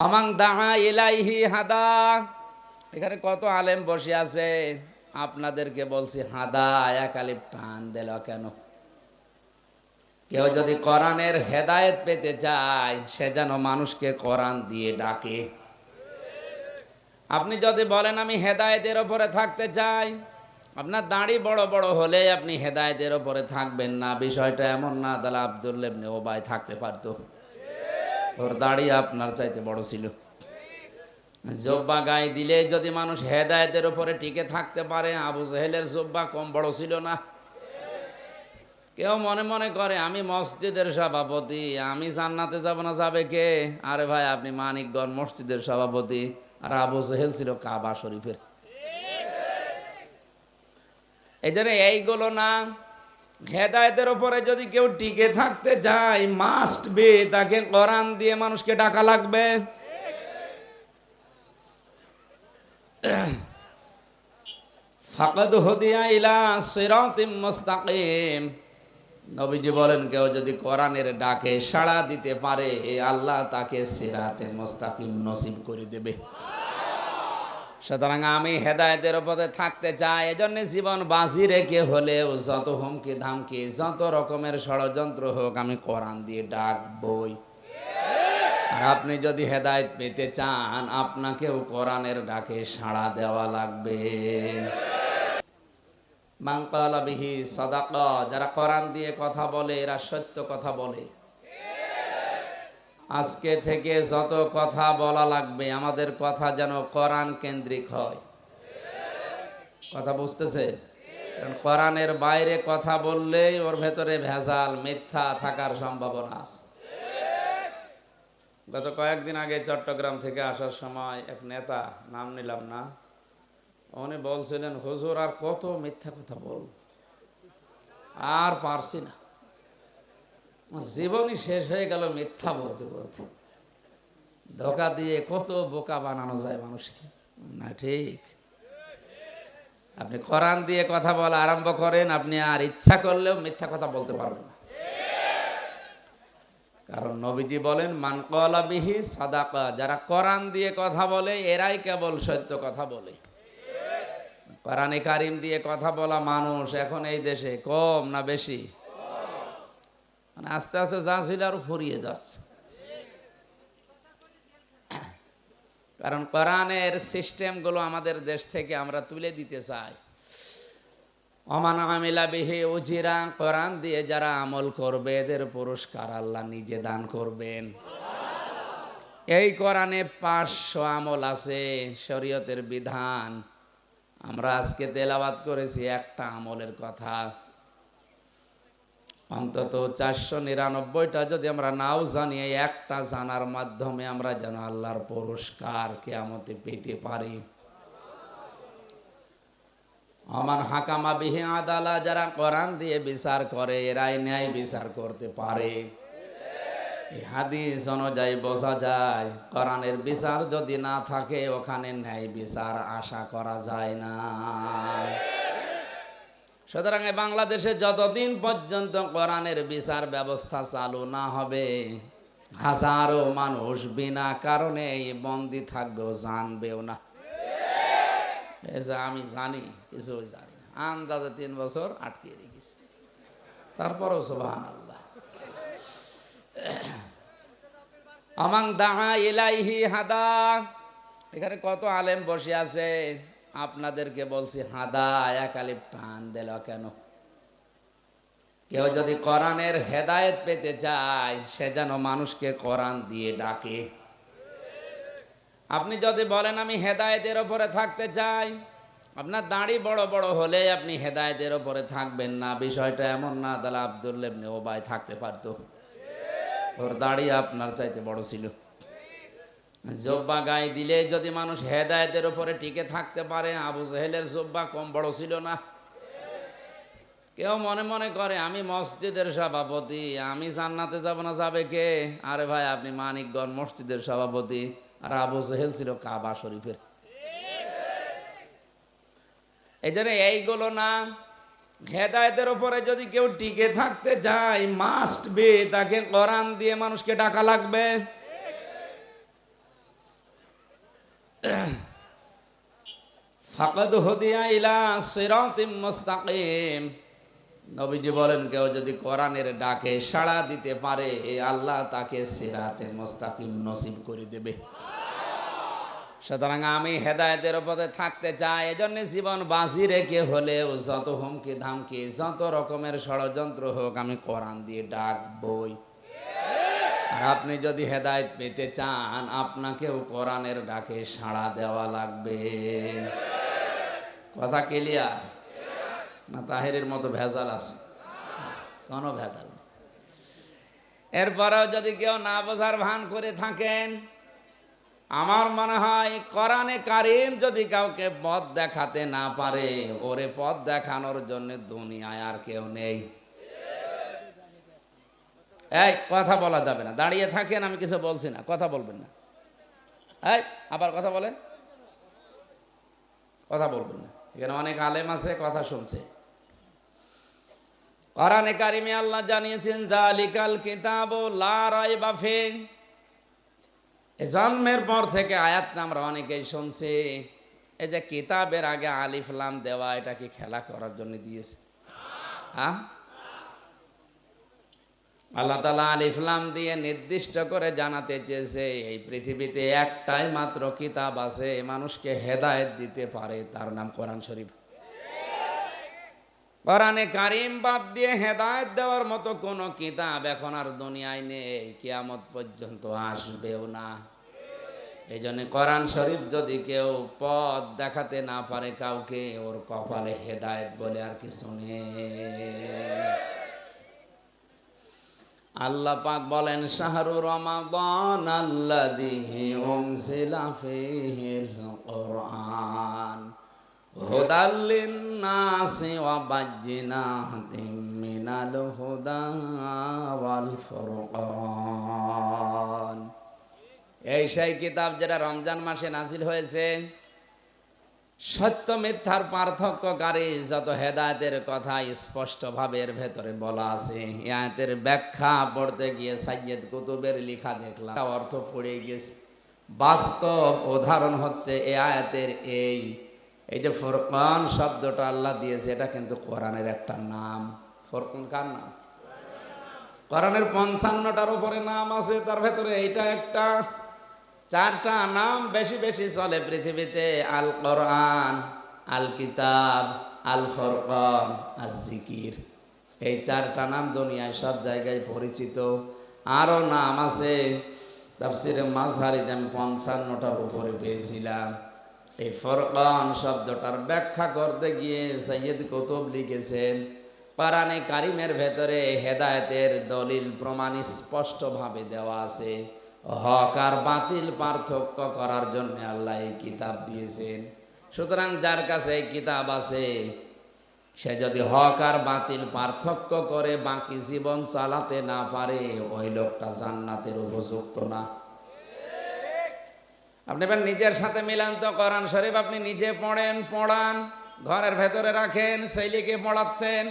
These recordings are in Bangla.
আমাং দাহা ইলাইহি হাদা। এখানে কত আলেম বসে আছে? আপনাদেরকে বলছি, হাদা, এক আলিফ টান দিল কেন? কেউ যদি কোরআনের হেদায়েত পেতে চায়, সে যেন মানুষকে কোরআন দিয়ে ডাকে। আপনি যদি বলেন, আমি হেদায়েতের ওপরে থাকতে চাই, আপনার দাড়ি বড় বড় হলে আপনি হেদায়েতের ওপরে থাকবেন না। বিষয়টা এমন না, তাহলে আবদুল্লেবনে ওবায় থাকতে পারতো। ওর দাড়ি আপনার চাইতে বড় ছিল। জব্বা গায়ে দিলে যদি মানুষ হেদায়েতের উপরে টিকে থাকতে পারে, আবু জাহেলের জব্বা কম বড় ছিল না। কেউ মনে মনে করে, আমি মসজিদের সভাপতি, আমি জান্নাতে যাব না, যাবে কে? আরে ভাই, আপনি মানিকগঞ্জ মসজিদের সভাপতি, আর আবু জাহেল ছিল কাবা শরীফের। এই জন্য এইগুলো না হেদায়তের উপরে যদি কেউ টিকে থাকতে চায় মাস্ট বি তাকে কোরআন দিয়ে মানুষকে ডাকা লাগবে। ফাকাদ হুদিয়া ইলা সিরাতিম মুস্তাকিম। নবীজি বলেন, কেউ যদি কোরআনের ডাকে সাড়া দিতে পারে আল্লাহ তাকে সিরাতে মুস্তাকিম নসিব করে দেবে। সুতরাং আমি হেদায়তের উপরে থাকতে চাই, এজন্য জীবন বাজি রেখে হলেও যত হুমকি ধামকি, যত রকমের ষড়যন্ত্র হোক আমি কোরআন দিয়ে ডাকবই আর আপনি যদি হেদায়ত পেতে চান, আপনাকেও কোরআনের ডাকে সাড়া দেওয়া লাগবে। মাংকালা বিহি সদাক, যারা কোরআন দিয়ে কথা বলে, এরা সত্য কথা বলে। আজকে থেকে যত কথা বলা লাগবে, আমাদের কথা যেন কোরআন কেন্দ্রিক হয়। কথা বুঝতেছে? কারণ কোরআনের বাইরে কথা বললেই ওর ভেতরে ভেজাল, মিথ্যা থাকার সম্ভাবনা আছে। গত কয়েকদিন আগে চট্টগ্রাম থেকে আসার সময় এক নেতা, নাম নিলাম না, উনি বলছিলেন, হুজুর, আর কত মিথ্যা কথা বল আর পারছি না। জীবনই শেষ হয়ে গেল মিথ্যা বলতে বলতে। ধোকা দিয়ে কত বোকা বানানো যায় মানুষকে। না ঠিক। আপনি কোরআন দিয়ে কথা বলা আরম্ভ করেন, আপনি আর ইচ্ছা করলেও মিথ্যা কথা বলতে পারবেন না। কারণ নবীজি বলেন মানকলা বিহি সাদাকা। যারা কোরআন দিয়ে কথা বলে, এরাই কেবল সত্য কথা বলে। কোরআনে কারিম দিয়ে কথা বলা মানুষ এখন এই দেশে কম না বেশি? মানে আস্তে আস্তে যা ছিল আরও ফুরিয়ে যাচ্ছে। কারণ কোরআনের সিস্টেমগুলো আমাদের দেশ থেকে আমরা তুলে দিতে চাই। অমান আমিলা বিহে উজিরা কোরআন দিয়ে যারা আমল করবে, এদের পুরস্কার আল্লাহ নিজে দান করবেন। এই কোরআনে পাঁচশো আমল আছে, শরীয়তের বিধান। আমরা আজকে তেলাবাদ করেছি একটা আমলের কথা। অন্তত চারশো নিরানব্বইটা যদি আমরা নাও জানি একটা জানার মাধ্যমে আমরা যেন আল্লাহর পুরস্কার কেয়ামতে পেতে পারি। আমার হাকামা বিহে আদালা, যারা কোরআন দিয়ে বিচার করে, এরাই ন্যায় বিচার করতে পারে। হাদিস অনুযায়ী বোঝা যায়, কোরআনের বিচার যদি না থাকে, ওখানে ন্যায় বিচার আশা করা যায় না। সুতরাং বাংলাদেশে যতদিন পর্যন্ত কোরআনের বিচার ব্যবস্থা চালু না হবে, হাজারো মানুষ বিনা কারণে বন্দি থাকবেও জানবেও না। আমি জানি কিছু জানি আন্দাজে তিন বছর আটকে রেখেছি। তারপরও সোভান আমাং দাহা ইলাইহি হাদা। এখানে কত আলেম বসে আছে? আপনাদেরকে বলছি, হাদা আলিফ টান দিল কেন? কেউ যদি কোরআনের হেদায়েত পেতে চায়, সে যেন মানুষকে কোরআন দিয়ে ডাকে। আপনি যদি বলেন, আমি হেদায়েতের ওপরে থাকতে চাই, আপনার দাড়ি বড় বড় হলে আপনি হেদায়েতের ওপরে থাকবেন না। বিষয়টা এমন না, তাহলে আবদুল্লেবনে ওবায় থাকতে পারতো। ওর দাড়ি আপনার চাইতে বড় ছিল। জব্বা গায়ে দিলে যদি মানুষ হেদায়েতের উপরে টিকে থাকতে পারে, আবু জাহেলের জব্বা কম বড় ছিল না। কেউ মনে মনে করে, আমি মসজিদের সভাপতি, আমি জান্নাতে যাব না, যাবে কে? আরে ভাই, আপনি মানিকগঞ্জ মসজিদের সভাপতি, আর আবু জাহেল ছিল কাবা শরীফের। এই জন্য এইগুলো না, হেদায়তের উপরে যদি কেউ টিকে থাকতে চায় মাস্ট বি তাকে কোরআন দিয়ে মানুষকে ডাকা লাগবে। ফাকাদ হুদিয়া ইলা সিরাতিম মুস্তাকিম। নবীজি বলেন, কেউ যদি কোরআনের ডাকে সাড়া দিতে পারে আল্লাহ তাকে সিরাতে মুস্তাকিম নসিব করে দেবে। সুতরাং আমি হেদায়েতের উপরে থাকতে চাই, এজন্য জীবন বাজি রেখে হলেও যত হুমকি ধামকি যত রকমের ষড়যন্ত্র হোক, আমি কোরআন দিয়ে ডাকবই আর আপনি যদি হেদায়ত পেতে চান, আপনাকেও কোরআনের ডাকে সাড়া দেওয়া লাগবে। কথা ক্লিয়ার না, তাহেরের মতো ভেজাল আছে? কোনো ভেজাল। এরপরেও যদি কেউ না বোঝার ভান করে থাকেন, আমার মনে হয় কোরআনে কারিম যদি কাউকে পথ দেখাতে না পারে, ওরে পথ দেখানোর জন্য দুনিয়ায় আর কেউ নেই। এই, কথা বলা যাবে না। দাঁড়িয়ে থাকেন, আমি কিছু বলছি না। কথা বলবেন না। এই, আবার কথা বলেন। কথা বলবেন না। এখানে অনেক আলেম আছে, কথা শুনছে। কোরআনে কারিমে আল্লাহ জানিয়েছেন, জালিকাল কিতাব লা রাইবা ফি। জন্মের পর থেকে আয়াতটা আমরা অনেকেই শুনছি। এই যে কিতাবের আগে আলিফ লাম দেওয়া, এটা কি খেলা করার জন্য দিয়েছে? হ্যাঁ আল্লাহ তালা আলিফলাম দিয়ে নির্দিষ্ট করে জানাতে চেয়েছে, এই পৃথিবীতে একটাই মাত্র কিতাব আছে মানুষকে হেদায়েত দিতে পারে, তার নাম কোরআন শরীফ। কোরআনে কারিম বাদ দিয়ে হেদায়েত দেওয়ার মতো কোনো কিতাব এখন আর দুনিয়ায় নেই, কিয়ামত পর্যন্ত আসবেও না। এই জন্য কোরআন শরীফ যদি কেউ পথ দেখাতে না পারে কাউকে, ওর কপালে হেদায়েত বলে আর কিছু নেই। আল্লাহ পাক বলেন, শাহরু রমাদান আল্লাযী উনজিলা ফীহিল কুরআন। হুদাল লিন-নাসি ওয়া বায়্যিনাতিম মিনাল হুদা ওয়াল ফুরকান। এই সেই কিতাব যেটা রমজান মাসে নাজিল হয়েছে সত্য মিথ্যার পার্থক্যকারী যত হেদায়তের কথা স্পষ্টভাবে এর ভেতরে বলা আছে। এই আয়াতের ব্যাখ্যা পড়তে গিয়ে সাইয়েদ কুতুবের লেখা দেখলাম। অর্থ পড়ে গেছে। বাস্তব উদাহরণ হচ্ছে এই আয়াতের এই এই যে ফোরকান শব্দটা আল্লাহ দিয়েছে, এটা কিন্তু কোরআনের একটা নাম। ফোরকান কার নাম? কোরআনের পঞ্চান্নটার উপরে নাম আছে, তার ভেতরে এইটা একটা। চারটা নাম বেশি বেশি চলে পৃথিবীতে আল কোরআন আল কিতাব আল ফরকন আর জিকির এই চারটা নাম দুনিয়ায় সব জায়গায় পরিচিত। আরও নাম আছে, তাফসিরে মাঝহারিতে আমি পঞ্চান্নটার উপরে পেয়েছিলাম। এই ফরকন শব্দটার ব্যাখ্যা করতে গিয়ে সৈয়দ কুতুব লিখেছেন পারানে কারিমের ভেতরে হেদায়েতের দলিল প্রমাণ স্পষ্টভাবে দেওয়া আছে। হক আর বাতিল পার্থক্য করার জন্য আল্লাহ এই কিতাব দিয়েছেন। সুতরাং যার কাছে এই কিতাব আছে, সে যদি হক আর বাতিল পার্থক্য করে বাকি জীবন চালাতে না পারে, ওই লোকটা জান্নাতের উপযুক্ত না। আপনি এবার নিজের সাথে মিলান তো কোরআন শরীফ আপনি নিজে পড়েন, পড়ান, ঘরের ভেতরে রাখেন শৈলীকে পড়াচ্ছেন।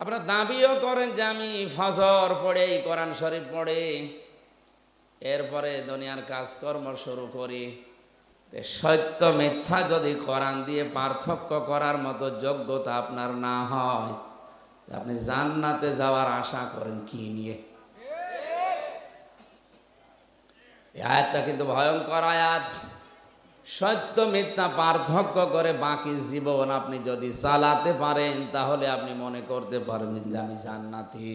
আপনার দাবিও করেন যে আমি ফজর পড়ে কোরআন শরীফ পড়ে। এরপরে দুনিয়ার কাজকর্ম শুরু করি। সত্য মিথ্যা যদি কোরআন দিয়ে পার্থক্য করার মতো যোগ্যতা আপনার না হয় আপনি জান্নাতে যাওয়ার আশা করেন কি নিয়ে? আয়াতটা কিন্তু ভয়ঙ্কর আয়াত। সত্য মিথ্যা পার্থক্য করে বাকি জীবন আপনি যদি চালাতে পারেন, তাহলে আপনি মনে করতে পারবেন যে আমি জান্নাতি।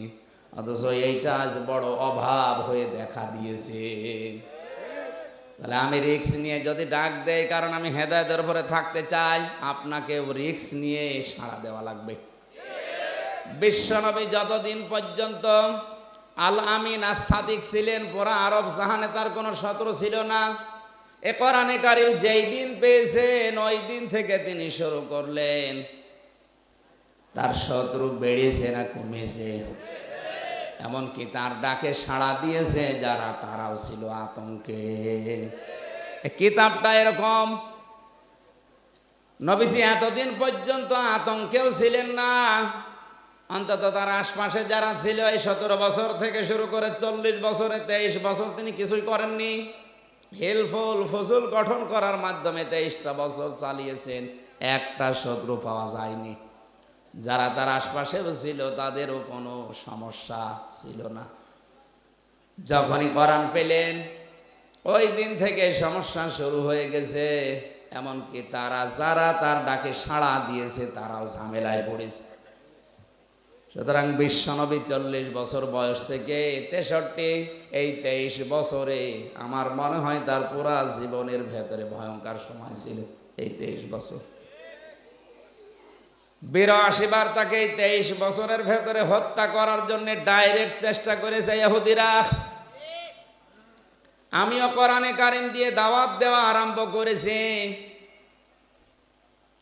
অথচ এইটা আজ বড় অভাব হয়ে দেখা দিয়েছে। তাহলে আমি রিক্স নিয়ে যদি ডাক দেয়, কারণ আমি হেদায়তের উপরে থাকতে চাই আপনাকে রিক্স নিয়ে সাড়া দেওয়া লাগবে। বিশ্বনবী যতদিন পর্যন্ত আল আমিন আর সাদিক ছিলেন, পুরা আরব জাহানে তার কোনো শত্রু ছিল না। এ কোরআনে কারিম যেই দিন পেয়েছেন, ওই দিন থেকে তিনি শুরু করলেন। তার শত্রু বেড়েছে না কমেছে? এমনকি তার ডাকে সাড়া দিয়েছে যারা তারাও ছিল আতঙ্কে। কিতাবটা এরকম। নবীজি এতদিন পর্যন্ত আতঙ্কেও ছিলেন না। অন্তত তার আশপাশে যারা ছিল, এই সতেরো বছর থেকে শুরু করে চল্লিশ বছরে, তেইশ বছর তিনি কিছুই করেননি। হেলফুল ফসল গঠন করার মাধ্যমে তেইশটা বছর চালিয়েছেন। একটা শত্রু পাওয়া যায়নি। যারা তার আশপাশেও ছিল, তাদেরও কোনো সমস্যা ছিল না। যখনই কোরআন পেলেন, ওই দিন থেকে সমস্যা শুরু হয়ে গেছে। এমনকি তারা যারা তার ডাকে সাড়া দিয়েছে, তারাও ঝামেলায় পড়েছে। সুতরাং বিশ্বনবী চল্লিশ বছর বয়স থেকে তেষট্টি, এই তেইশ বছরে আমার মনে হয় তার পুরা জীবনের ভেতরে ভয়ঙ্কর সময় ছিল এই তেইশ বছর। বিরাশি বার তাকে তেইশ বছরের ভেতরে হত্যা করার জন্য ডাইরেক্ট চেষ্টা করেছে ইহুদিরা। আমিও কোরআনে কারিম দিয়ে দাওয়াত দেওয়া আরম্ভ করেছি।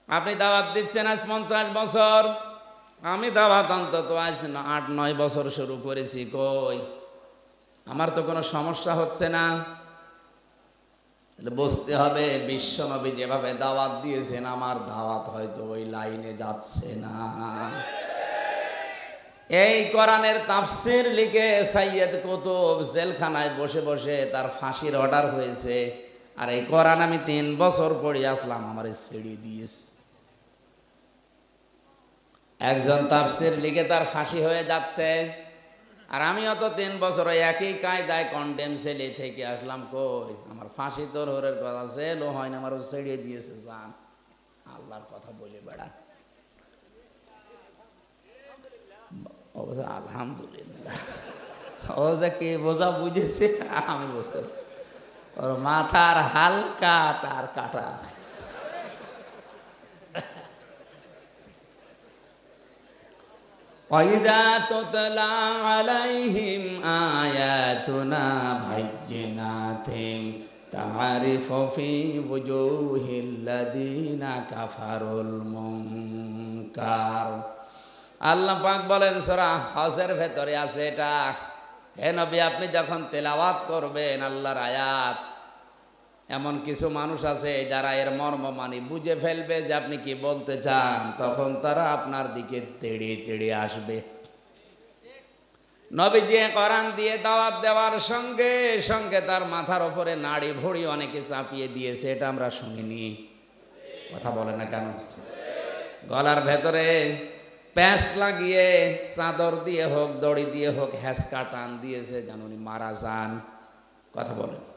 আপনি দাওয়াত দিচ্ছেন আজ পঞ্চাশ বছর। আমি দাওয়াত অন্তত আজ আট, নয় বছর শুরু করেছি, কই? আমার তো কোনো সমস্যা হচ্ছে না। বুঝতে হবে, বিশ্ব নবী যেভাবে দাওয়াত দিয়েছেন, আমার দাওয়াত হয়তো ওই লাইনে যাচ্ছে না। এই কোরআনের তাফসির লিখে সাইয়দ কুতুব জেলখানায় বসে বসে তার ফাঁসির অর্ডার হয়েছে, আর এই কোরআন আমি তিন বছর পড়ে আসলাম, আমার ছেড়ে দিয়েছে। একজন তাফসির লিখে তার ফাঁসি হয়ে যাচ্ছে আর আমি অত তিন বছর একই কায়দায় কন্ডেম সেলে থেকে আসলাম, কই? আমার ফাঁসি তোর হরের কথা সেলও হয় না আমার ছেড়ে দিয়েছে, জান। আল্লাহর কথা বলে বেড়া। আলহামদুলিল্লাহ। ও যে কে বোঝা বুঝেছে, আমি বুঝতে। ওর মাথার হালকা তার কাটা আছে। وإذا تتلى عليهم آياتنا بينات تعرف في وجوه الذين كفروا المنكر আল্লাহ পাক বলেন সরা হজের ভেতরে আছে এটা হে নবী আপনি যখন তেলাওয়াত করবেন আল্লাহর আয়াত এমন কিছু মানুষ আছে যারা এর মর্ম মানে। বুঝে ফেলবে যে আপনি কি বলতে চান। তখন তারা আপনার দিকে তেড়ে তেড়ে আসবে। নবীজি করান দিয়ে দাওয়াত দেওয়ার সঙ্গে সঙ্গে তার মাথার ওপরে নাড়ি ভড়ি অনেকে চাপিয়ে দিয়েছে। এটা আমরা শুনিনি। কথা বলে না কেন? গলার ভেতরে প্যাঁচ লাগিয়ে চাদর দিয়ে হোক, দড়ি দিয়ে হোক হ্যাসকা টান দিয়েছে যেন উনি মারা যান। কথা বলেন।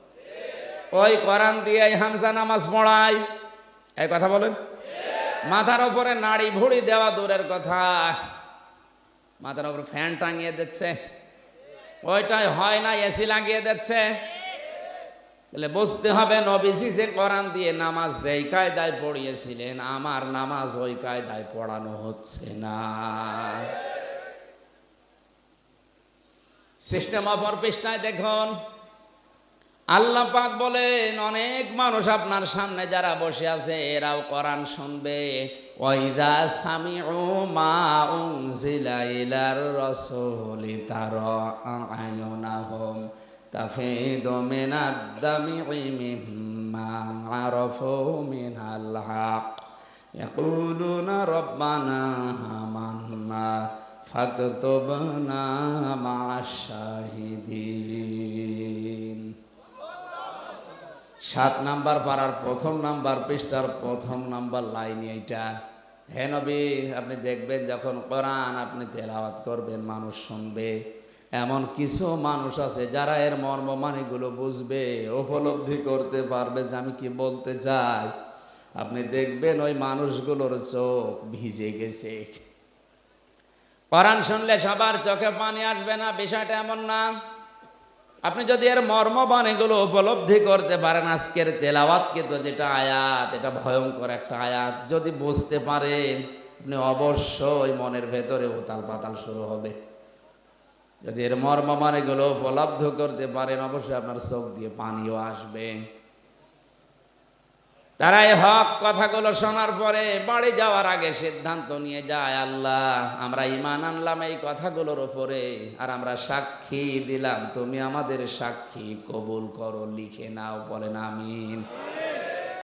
ওই কোরআন দিয়ে হামসা নামাজ পড়ায় এই কথা বলেন? মাথার উপরে নাড়ি ভুড়ি দেওয়া দূরের কথা। মাথার উপরে ফ্যান টাঙিয়ে দিচ্ছে। ওইটাই হয় না, এসি লাগিয়ে দিচ্ছে। তাহলে বুঝতে হবে নবীজি যে কোরআন দিয়ে নামাজ যেই কায়দায় পড়িয়েছিলেন, আমার নামাজ ওই কায়দায় পড়ানো হচ্ছে না। সিস্টেম অপর পৃষ্ঠায় দেখুন। আল্লাহ পাক বলেন অনেক মানুষ আপনার সামনে যারা বসে আছে এরাও কোরআন শুনবে ওয়াইদা সামিউ মা উনজিলা ইলার রাসূলি তারা আয়ুনাহুম তাফিদু মিনাদ দামি'i মিম্মা আরাফু মিনাল হক يقولون ربنا آمنا فاكتبنا مع الشاهدين সাত নাম্বার পাড়ার প্রথম নাম্বার পৃষ্ঠার প্রথম নাম্বার লাইন এইটা। হে নবী, আপনি দেখবেন যখন কোরআন আপনি তেলাওয়াত করবেন, মানুষ শুনবে। এমন কিছু মানুষ আছে যারা এর মর্ম মানিগুলো বুঝবে, উপলব্ধি করতে পারবে যে আমি কি বলতে চাই। আপনি দেখবেন ওই মানুষগুলোর চোখ ভিজে গেছে। কোরআন শুনলে সবার চোখে পানি আসবে না, বিষয়টা এমন না। আপনি যদি এর মর্মবান এগুলো উপলব্ধি করতে পারেন, আজকের তেলাওয়াত কিন্তু যেটা আয়াত, এটা ভয়ঙ্কর একটা আয়াত। যদি বুঝতে পারেন আপনি অবশ্যই মনের ভেতরে উতাল পাতাল শুরু হবে। যদি এর মর্মমান এগুলো উপলব্ধ করতে পারেন, অবশ্যই আপনার চোখ দিয়ে পানিও আসবে। তারা এই হক কথাগুলো শোনার পরে বাড়ি যাওয়ার আগে সিদ্ধান্ত নিয়ে যায়, আল্লাহ, আমরা ইমান আনলাম এই কথাগুলোর ওপরে আর আমরা সাক্ষী দিলাম। তুমি আমাদের সাক্ষী কবুল করো, লিখে নাও, বলেন আমিন।